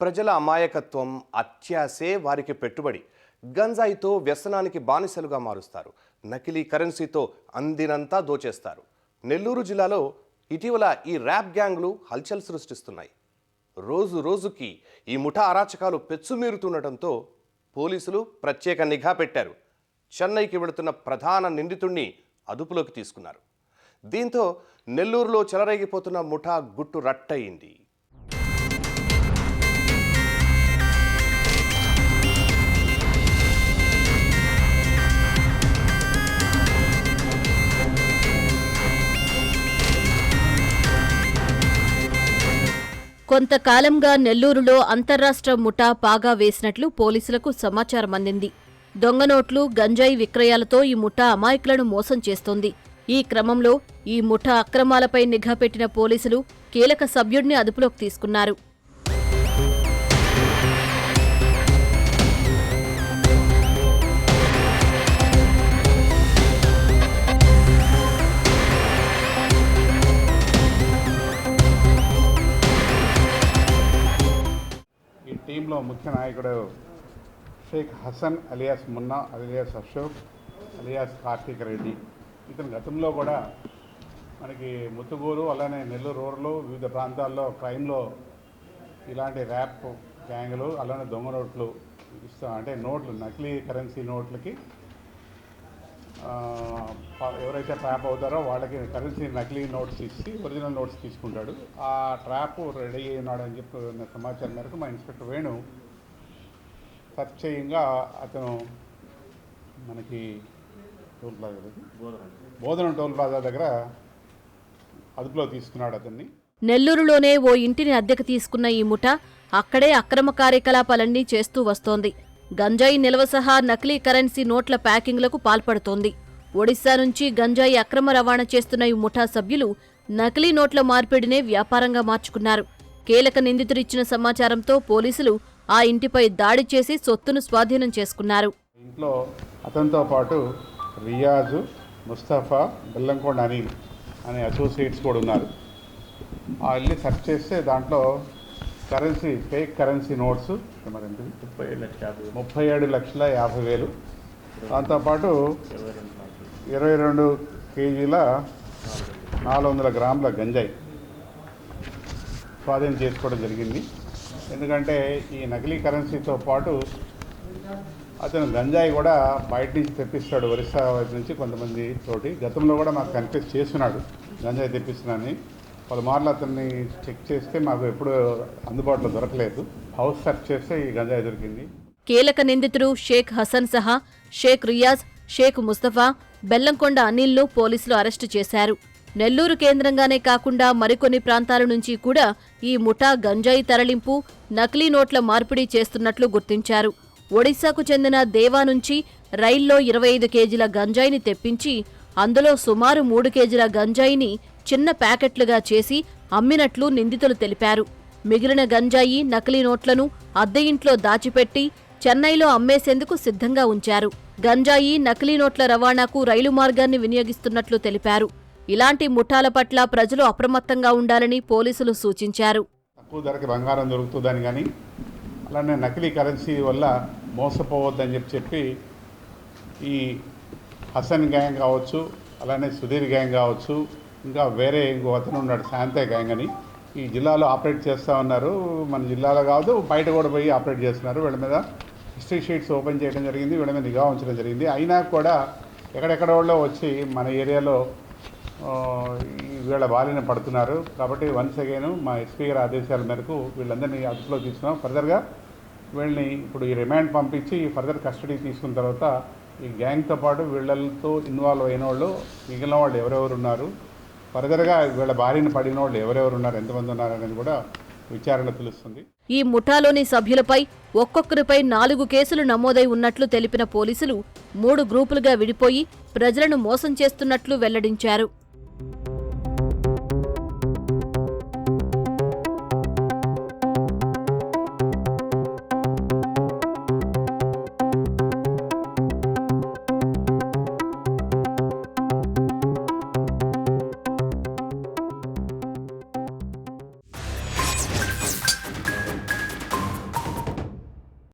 ప్రజల అమాయకత్వం అత్యాసే వారికి పెట్టుబడి. గంజాయితో వ్యసనానికి బానిసలుగా మారుస్తారు. నకిలీ కరెన్సీతో అందినంతా దోచేస్తారు. నెల్లూరు జిల్లాలో ఇటీవల ఈ ర్యాప్ గ్యాంగ్లు హల్చల్ సృష్టిస్తున్నాయి. రోజు రోజుకి ఈ ముఠా అరాచకాలు పెచ్చుమీరుతుండటంతో పోలీసులు ప్రత్యేక నిఘా పెట్టారు. చెన్నైకి వెళుతున్న ప్రధాన నిందితుణ్ణి అదుపులోకి తీసుకున్నారు. దీంతో నెల్లూరులో చెలరేగిపోతున్న ముఠా గుట్టు రట్టయింది. కొంతకాలంగా నెల్లూరులో అంతర్రాష్ట్ర ముఠా పాగా వేసినట్లు పోలీసులకు సమాచారం అందింది. దొంగ నోట్లు గంజాయి విక్రయాలతో ఈ ముఠా అమాయకులను మోసం చేస్తోంది. ఈ క్రమంలో ఈ ముఠా అక్రమాలపై నిఘా పెట్టిన పోలీసులు కీలక సభ్యుడిని అదుపులోకి తీసుకున్నారు. టీంలో ముఖ్య నాయకుడు Shaik Hasan alias Munna alias Ashok alias Karthik Reddy. ఇతను గతంలో కూడా మనకి ముత్తుగూరు అలానే నెల్లూరు రోడ్లు వివిధ ప్రాంతాల్లో క్రైమ్లో ఇలాంటి ర్యాప్ గ్యాంగ్లు అలానే దొంగ నోట్లు ఇస్తాం అంటే నోట్లు నకిలీ కరెన్సీ నోట్లకి ఎవరైతే ట్రాప్ అవుతారో వాళ్ళకి కరెన్సీ నకిలీ నోట్స్ ఇచ్చి ఒరిజినల్ నోట్స్ తీసుకుంటాడు. ఆ ట్రాప్ రెడీ అయినాడు అని చెప్పి సమాచారం మేరకు మా ఇన్స్పెక్టర్ వేణు సెర్చ్ చేయంగా అతను మనకి టోల్ ప్లాజా దగ్గర బోధన టోల్ ప్లాజా దగ్గర అదుపులో తీసుకున్నాడు అతన్ని. నెల్లూరులోనే ఓ ఇంటిని అద్దెకు తీసుకున్న ఈ ముఠ అక్కడే అక్రమ కార్యకలాపాలన్నీ చేస్తూ వస్తోంది. గంజాయి నిల్వ సహా నకిలీ కరెన్సీ నోట్ల ప్యాకింగ్లకు పాల్పడుతోంది. ఒడిశా నుంచి గంజాయి అక్రమ రవాణా చేస్తున్న ఈ ముఠా సభ్యులు నకిలీ నోట్ల మార్పిడినే వ్యాపారంగా మార్చుకున్నారు. కీలక నిందితుడిచ్చిన సమాచారంతో పోలీసులు ఆ ఇంటిపై దాడి చేసి సొత్తును స్వాధీనం చేసుకున్నారు. ఇంట్లో అతనితో పాటు రియాజు ముస్తఫా బెల్లంకొండ అనిల్ అనే అసోసియేట్స్ కూడా ఉన్నారు. వెళ్ళి సెర్చ్ చేస్తే దాంట్లో కరెన్సీ ఫేక్ కరెన్సీ నోట్స్. మరి ముప్పై ఏడు లక్షల యాభై వేలు ముప్పై ఏడు లక్షల యాభై వేలు. దాంతోపాటు ఇరవై రెండు కేజీల నాలుగు వందల గ్రాముల గంజాయి స్వాధీనం చేసుకోవడం జరిగింది. ఎందుకంటే ఈ నకిలీ కరెన్సీతో పాటు అతను గంజాయి కూడా బయట నుంచి తెప్పిస్తాడు ఒరిస్సా వైపు నుంచి కొంతమంది తోటి. గతంలో కూడా మాకు కన్ఫ్యూజ్ చేస్తున్నాడు గంజాయి తెప్పిస్తున్నానని. పలుమార్లు అతన్ని చెక్ చేస్తే మాకు ఎప్పుడు అందుబాటులో దొరకలేదు. హౌస్ సెర్చ్ చేస్తే ఈ గంజాయి దొరికింది కీలక నిందితుడు షేక్ హసన్ సహా షేక్ రియాజ్ షేక్ ముస్తఫా బెల్లంకొండ అనిల్ను పోలీసులు అరెస్టు చేశారు. నెల్లూరు కేంద్రంగానే కాకుండా మరికొన్ని ప్రాంతాల నుంచి కూడా ఈ ముఠా గంజాయి తరలింపు నకిలీ నోట్ల మార్పిడి చేస్తున్నట్లు గుర్తించారు. ఒడిశాకు చెందిన దేవా నుంచి రైల్లో ఇరవై ఐదు కేజీల గంజాయిని తెప్పించి అందులో సుమారు మూడు కేజీల గంజాయిని చిన్న ప్యాకెట్లుగా చేసి అమ్మినట్లు నిందితులు తెలిపారు. మిగిలిన గంజాయి నకిలీ నోట్లను అద్దె ఇంట్లో దాచిపెట్టి చెన్నైలో అమ్మేసేందుకు సిద్ధంగా ఉంచారు. గంజాయి నకిలీ నోట్ల రవాణాకు రైలు మార్గాన్ని వినియోగిస్తున్నట్లు తెలిపారు. ఇలాంటి ముఠాల పట్ల ప్రజలు అప్రమత్తంగా ఉండాలని పోలీసులు సూచించారు. తక్కువ ధరకి బంగారం దొరుకుతుందని కానీ అలానే నకిలీ కరెన్సీ వల్ల మోసపోవద్దని చెప్పి చెప్పి ఈ హసన్ గ్యాంగ్ కావచ్చు అలానే సుధీర్ గ్యాంగ్ కావచ్చు ఇంకా వేరే ఇంకో అతను ఉన్నాడు శాంతే గ్యాంగ్ అని. ఈ జిల్లాలో ఆపరేట్ చేస్తూ ఉన్నారు. మన జిల్లాలో కాదు బయట కూడా పోయి ఆపరేట్ చేస్తున్నారు. వీళ్ళ మీద హిస్టరీ షీట్స్ ఓపెన్ చేయడం జరిగింది వీళ్ళ మీద నిఘా ఉంచడం జరిగింది. అయినా కూడా ఎక్కడెక్కడ వాళ్ళో వచ్చి మన ఏరియాలో వీళ్ళ బాలిన పడుతున్నారు. కాబట్టి వన్స్ అగైన్ మా ఎస్పీ గారి ఆదేశాల మేరకు వీళ్ళందరినీ అదుపులో తీసుకున్నాం. ఫర్దర్గా వీళ్ళని ఇప్పుడు ఈ రిమాండ్ పంపించి ఫర్దర్ కస్టడీ తీసుకున్న తర్వాత ఈ గ్యాంగ్తో పాటు వీళ్ళతో ఇన్వాల్వ్ అయిన వాళ్ళు మిగిలిన వాళ్ళు ఎవరెవరు ఉన్నారు? ఫర్దర్గా వీళ్ళ బారిన పడిన వాళ్ళు ఎవరెవరు ఉన్నారు? ఎంతమంది ఉన్నారు అనేది కూడా విచారణ తెలుస్తుంది. ఈ ముఠాలోని సభ్యులపై ఒక్కొక్కరిపై నాలుగు కేసులు నమోదై ఉన్నట్లు తెలిపిన పోలీసులు మూడు గ్రూపులుగా విడిపోయి ప్రజలను మోసం చేస్తున్నట్లు వెల్లడించారు.